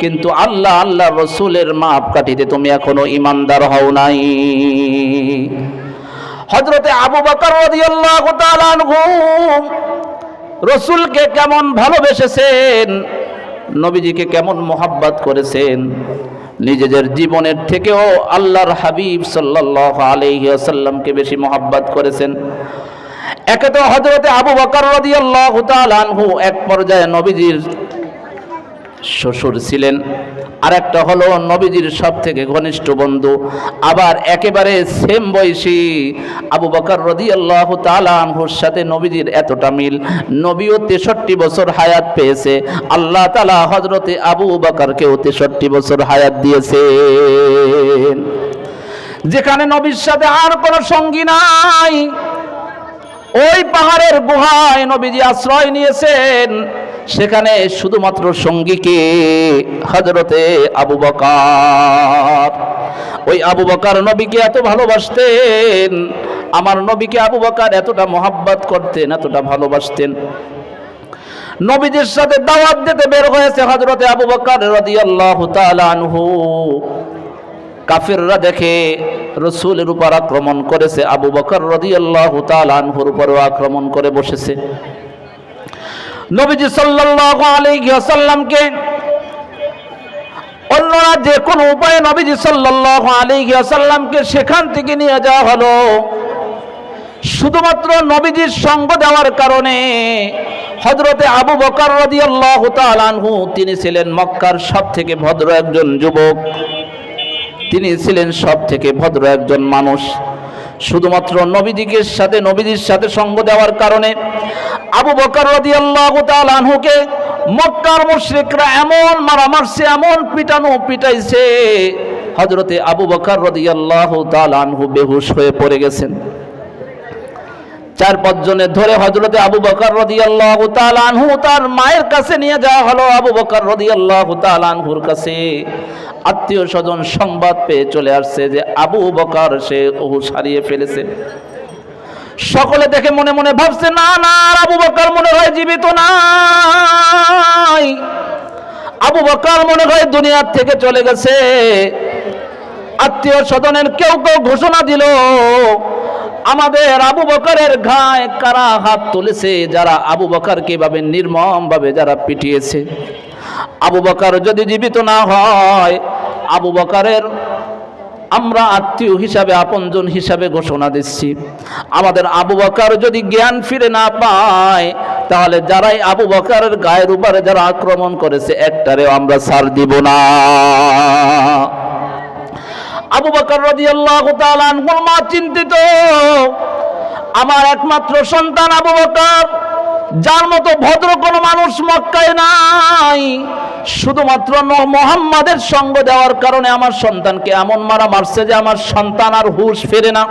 কিন্তু আল্লাহ আল্লাহ রসুলের মাপ কাটিতে তুমি এখনও ইমানদার হও নাই। হজরতে আবু বকর রসুলকে কেমন ভালোবেসেছেন, নবীজিকে কেমন মোহাব্বত করেছেন, নিজেদের জীবনের থেকেও আল্লাহর হাবিব সাল্লাল্লাহু আলাইহি ওয়াসাল্লামকে বেশি মোহাব্বত করেছেন। একে তো হজরতে আবু বকর আনহু এক পর্যায়ে নবীজির শ্বশুর ছিলেন। আর একটা হলো নবীজির সব থেকে ঘনিষ্ঠ বন্ধু, আবার একেবারে সেম বয়সী আবু বকর রদি আল্লাহ আনহুর সাথে নবীজির এতটা মিল। নবীও তেষট্টি বছর হায়াত পেয়েছে, আল্লাহ তালা হজরতে আবু বকরকেও তেষট্টি বছর হায়াত দিয়েছে যেখানে নবীর সাথে আর কোনো সঙ্গী নাই, ওই পাহাড়ের গুহায় নবীজি আশ্রয় নিয়েছেন। সেখানে শুধুমাত্র সঙ্গীকে হজরতে আবু বকার। ওই আবু বকার নবীকে এত ভালোবাসতেন, আমার নবীকে আবু বকার এতটা মোহাব্বত করতেন, এতটা ভালোবাসতেন। নবীজির সাথে দাওয়াত দিতে বের হয়েছে হজরতে আবু বকার রাদিয়াল্লাহু আনহু। কাফিররা দেখে রসুলের উপর আক্রমণ করেছে, আবু বকর রাদিয়াল্লাহু আনহুর উপরও আক্রমণ করে বসেছে। নবীজি সাল্লাল্লাহু আলাইহি ওয়াসাল্লামকে অন্যরা যে কোনো উপায়ে নবীজি সাল্লাল্লাহু আলাইহি ওয়াসাল্লামকে সেখান থেকে নিয়ে যাওয়া হলো। শুধুমাত্র নবীজির সঙ্গ দেওয়ার কারণে হজরতে আবু বকর রাদিয়াল্লাহু তাআলা আনহু, তিনি ছিলেন মক্কার সব থেকে ভদ্র একজন যুবক। তিনি ছিলেন সবথেকে ভদ্র একজন মানুষ। শুধুমাত্র নবীজিকের সাথে, নবীজির সাথে সঙ্গ দেওয়ার কারণে আবু বকর রাদিয়াল্লাহু আনহুকে মক্কার মুশরিকরা এমন মারা মারছে, এমন পিটানো পিটাইছে। হজরতে আবু বকর রাদিয়াল্লাহু তাআলা আনহু বেহুশ হয়ে পড়ে গেছেন। চার পাঁচ জনে ধরে হজরতে আবু বকর রাদিয়াল্লাহু তাআলা আনহু তার মায়ের কাছে নিয়ে যাওয়া হলো আবু বকর রাদিয়াল্লাহু তাআলা আনহুর কাছে। আত্মীয় স্বজন সংবাদ পেয়ে চলে আসছে যে আবু বকার সে ওহু সারিয়ে ফেলেছে। সকলে দেখে মনে মনে ভাবছে, না না আবু বকার মনে হয় জীবিত নাই। আবু বকার মনে হয় দুনিয়ার থেকে চলে গেছে। আত্মীয় স্বজনের কেউ কেউ ঘোষণা দিল, আমাদের আবু বকরের ঘায়ে কারা হাত তুলেছে? যারা আবু বকরকে নির্মম ভাবে যারা পিটিয়েছে। আবু বকর যদি জীবিত না হয়, আবু বকরের আমরা আত্মীয় হিসাবে, আপনজন হিসাবে ঘোষণা দিচ্ছি। আমাদের আবু বকর যদি জ্ঞান ফিরে না পায়, তাহলে যারাই আবু বকরের গায়ের উপরে যারা আক্রমণ করেছে, একটারেও আমরা ছাড় দিব না। আবু বকর তাআলা আনহুর মা চিন্তিত। আমার একমাত্র সন্তান আবু বকর। যার মতো ভদ্র কোনো মানুষ মক্কায় নাই। শুধুমাত্র মোহাম্মদের সঙ্গ দেওয়ার কারণে আমার সন্তানকে এমন মারা মারছে যে আমার সন্তান আর হুশ ফেরে না।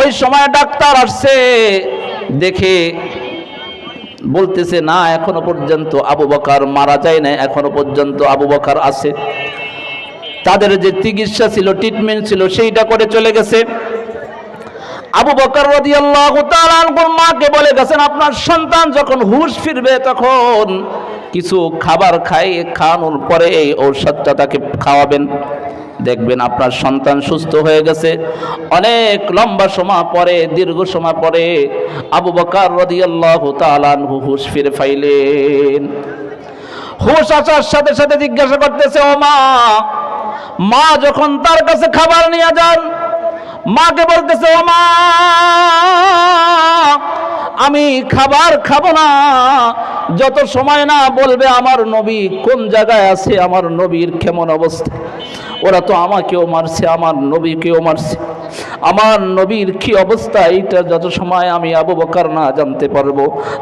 ওই সময় ডাক্তার আসছে, দেখে বলতেছে, না, এখনও পর্যন্ত আবু বকর মারা যায় না এখনও পর্যন্ত আবু বকর আছে। তাদের যে চিকিৎসা ছিল ট্রিটমেন্ট ছিল, সেইটা করে চলে গেছে। আবু বকর রাদিয়াল্লাহু মাকে বলে গেছেন, আপনার সন্তান যখন হুঁশ ফিরবে তখন কিছু খাবার খাই, খাওয়ানোর পরে এই ঔষধটা তাকে খাওয়াবেন। দেখবেন আপনার সন্তান সুস্থ হয়ে গেছে। অনেক লম্বা সময় পরে, দীর্ঘ সময় পরে আবু বকর রাদিয়াল্লাহু তাআলা আনহু হুঁশ ফিরে ফাইলেন হুশ আসার সাথে সাথে জিজ্ঞাসা করতেছে, ও মা মা যখন তার কাছে খাবার নিয়ে যান মাকে বলতেছে, ও মা, আমি খাবার খাব না। যত সময় না বলবে আমার নবী কোন জায়গায় আছে, আমার নবীর কেমন অবস্থা। ওরা তো আমাকেও মারছে, আমার নবীকেও মারছে। আমার নবীর কি অবস্থা, এইটা যত সময় আমি আবু বকার না জানতে পারব,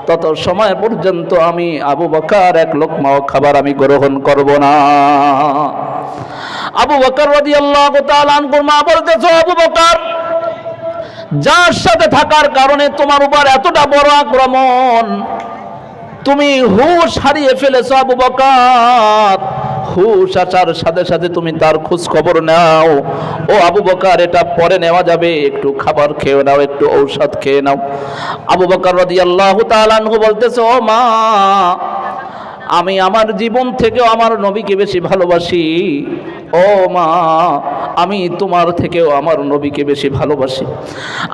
তত সময় পর্যন্ত আমি আবু বকার এক লোকমাও খাবার আমি গ্রহণ করব না। আবু বকর তাআলা আনহুর মা বলতেছো আবু বকর, যার সাথে থাকার কারণে তোমার উপর এতটা বড় আক্রমণ, তুমি হুশ হারিয়ে ফেলেছ আবু বকর। হুশ আসার সাথে সাথে তুমি তার খোঁজ খবর নাও। ও আবু বকর, এটা পরে নেওয়া যাবে। একটু খাবার খেয়ে নাও, একটু ঔষধ খেয়ে নাও। আবু বকর রাদিয়াল্লাহু তাআলা আনহু বলতেছে, ও মা আমি আমার জীবন থেকেও আমার নবীকে বেশি ভালোবাসি। ও মা, আমি তোমার থেকেও আমার নবীকে বেশি ভালোবাসি।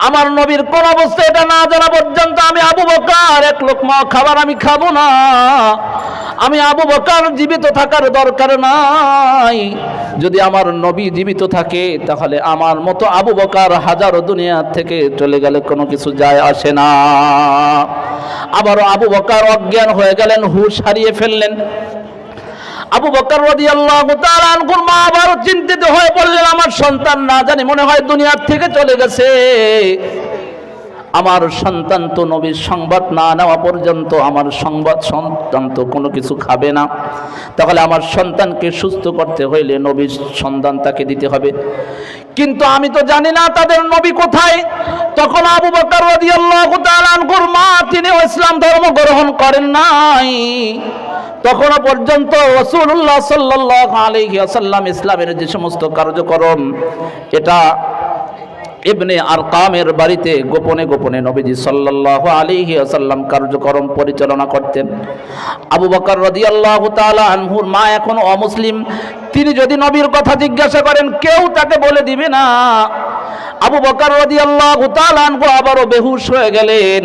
আমার নবীর কোন অবস্থা এটা না জানা পর্যন্ত আমি বকার এক লোকমা খাবার আমি খাব না। আমি আবু বকার জীবিত থাকার দরকার নাই। যদি আমার নবী জীবিত থাকে, তাহলে আমার মতো আবু বকার হাজারো দুনিয়া থেকে চলে গেলে কোনো কিছু যায় আসে না। আবারও আবু বকার অজ্ঞান হয়ে গেলেন, হুশ হারিয়ে ফেললেন। আবু বকর রাদিয়াল্লাহু তাআলা আনহুর মা আবার চিন্তিত হয়ে পড়লেন, আমার সন্তান না জানি, মনে হয় দুনিয়ার থেকে চলে গেছে। আমার সন্তান তো নবীর সংবাদ না নেওয়া পর্যন্ত আমার সংবাদ সন্তান তো কোনো কিছু খাবে না। তাহলে আমার সন্তানকে সুস্থ করতে হইলে নবীর সন্তান তাকে দিতে হবে। কিন্তু আমি তো জানি না তাদের নবী কোথায়। তখন আবু বকর মা তিনি ইসলাম ধর্ম গ্রহণ করেন নাই। তখনও পর্যন্ত রসুল্লাহ সাল্লাহ আলহি আসাল্লাম ইসলামের যে সমস্ত কার্যক্রম, এটা ইবনে আর কামের বাড়িতে গোপনে গোপনে নবীজি সাল্লাহ আলিহি আসাল্লাম কার্যক্রম পরিচালনা করতেন। আবু বকর রদি আল্লাহ আনহুর মা এখন অমুসলিম। তিনি যদি নবীর কথা জিজ্ঞাসা করেন, কেউ তাকে বলে দিবে না। আবু বকর রদি আল্লাহ আনহু আবারও বেহুশ হয়ে গেলেন।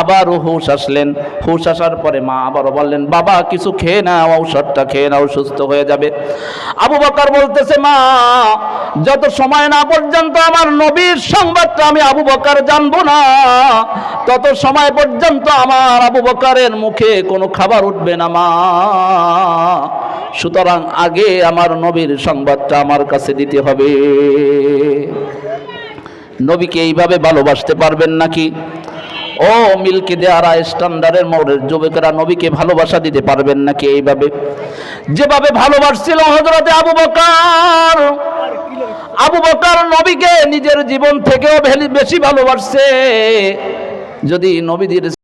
আবারও হুশ আসলেন। হুশ আসার পরে মা আবারও বললেন, বাবা, কিছু খেয়ে নাও, ঔষধটা খেয়ে নাও, সুস্থ হয়ে যাবে। আবু বকর বলতেছে, মা, যত সময় না পর্যন্ত আমার নবীর সংবাদটা আমি আবু বকর জানব না, তত সময় পর্যন্ত আমার আবু বকরের মুখে কোনো খাবার উঠবে না, মা। সুতরাং আগে আমার নবীর সংবাদটা আমার কাছে দিতে হবে। নবীকে এইভাবে ভালোবাসতে পারবেন নাকি? ও মিল্কি দেয়ারা স্ট্যান্ডার্ডের মোড়ের যুবকেরা নবীকে ভালোবাসা দিতে পারবেন নাকি এইভাবে? যেভাবে ভালোবাসছিল হজরতে আবু বকার। আবু বকার নবীকে নিজের জীবন থেকেও বেশি ভালোবাসছে। যদি নবীদের